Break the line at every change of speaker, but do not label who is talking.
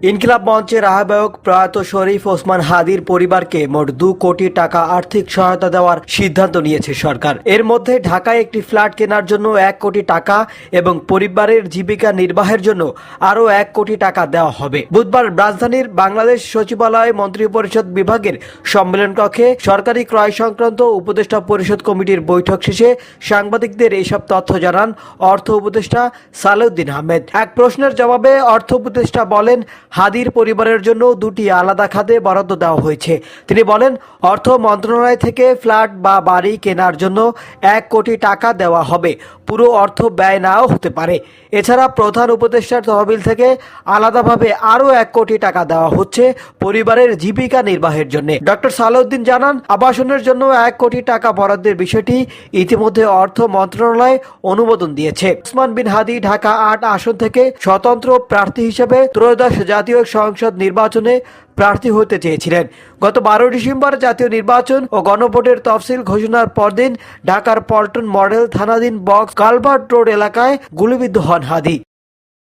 ইনকিলাব মঞ্চের আহ্বায়ক প্রয়াত শরীফ ওসমান হাদির পরিবারকে মোট দু কোটি টাকা আর্থিক সহায়তা দেওয়ার সিদ্ধান্ত নিয়েছে সরকার। এর মধ্যে ঢাকায় একটি ফ্ল্যাট কেনার জন্য এক কোটি টাকা এবং পরিবারের জীবিকা নির্বাহের জন্য আরও এক কোটি টাকা দেওয়া হবে। বুধবার রাজধানীর বাংলাদেশ সচিবালয় মন্ত্রিপরিষদ বিভাগের সম্মেলন কক্ষে সরকারি ক্রয় সংক্রান্ত উপদেষ্টা পরিষদ কমিটির বৈঠক শেষে সাংবাদিকদের এইসব তথ্য জানান অর্থ উপদেষ্টা সালেউদ্দিন আহমেদ। এক প্রশ্নের জবাবে অর্থ উপদেষ্টা বলেন হাদির পরিবারের জন্য দুটি আলাদা খাতে বরাদ্দ দেওয়া হয়েছে। তিনি বলেন, অর্থ মন্ত্রণালয় থেকে ফ্ল্যাট বা বাড়ি কেনার জন্য এক কোটি টাকা দেওয়া হবে। পুরো অর্থ ব্যয় নাও হতে পারে। এছাড়া প্রধান উপদেষ্টার তহবিল থেকে আলাদাভাবে আরও এক কোটি টাকা দেওয়া হচ্ছে পরিবারের জীবিকা নির্বাহের জন্য। ডক্টর সালাউদ্দিন জানান, আবাসনের জন্য এক কোটি টাকা বরাদ্দের বিষয়টি ইতিমধ্যে অর্থ মন্ত্রণালয় অনুমোদন দিয়েছে। ওসমান বিন হাদি, ঢাকা আট আসন থেকে স্বতন্ত্র প্রার্থী হিসেবে ত্রয়োদশ জাতীয় সংসদ নির্বাচনে প্রার্থী হতে চেয়েছিলেন। গত বারো ডিসেম্বর জাতীয় নির্বাচন ও গণভোটের তফসিল ঘোষণার পরদিন ঢাকার পল্টন মডেল থানাধীন বক্স কালভার্ট রোড এলাকায় গুলিবিদ্ধ হন হাদি।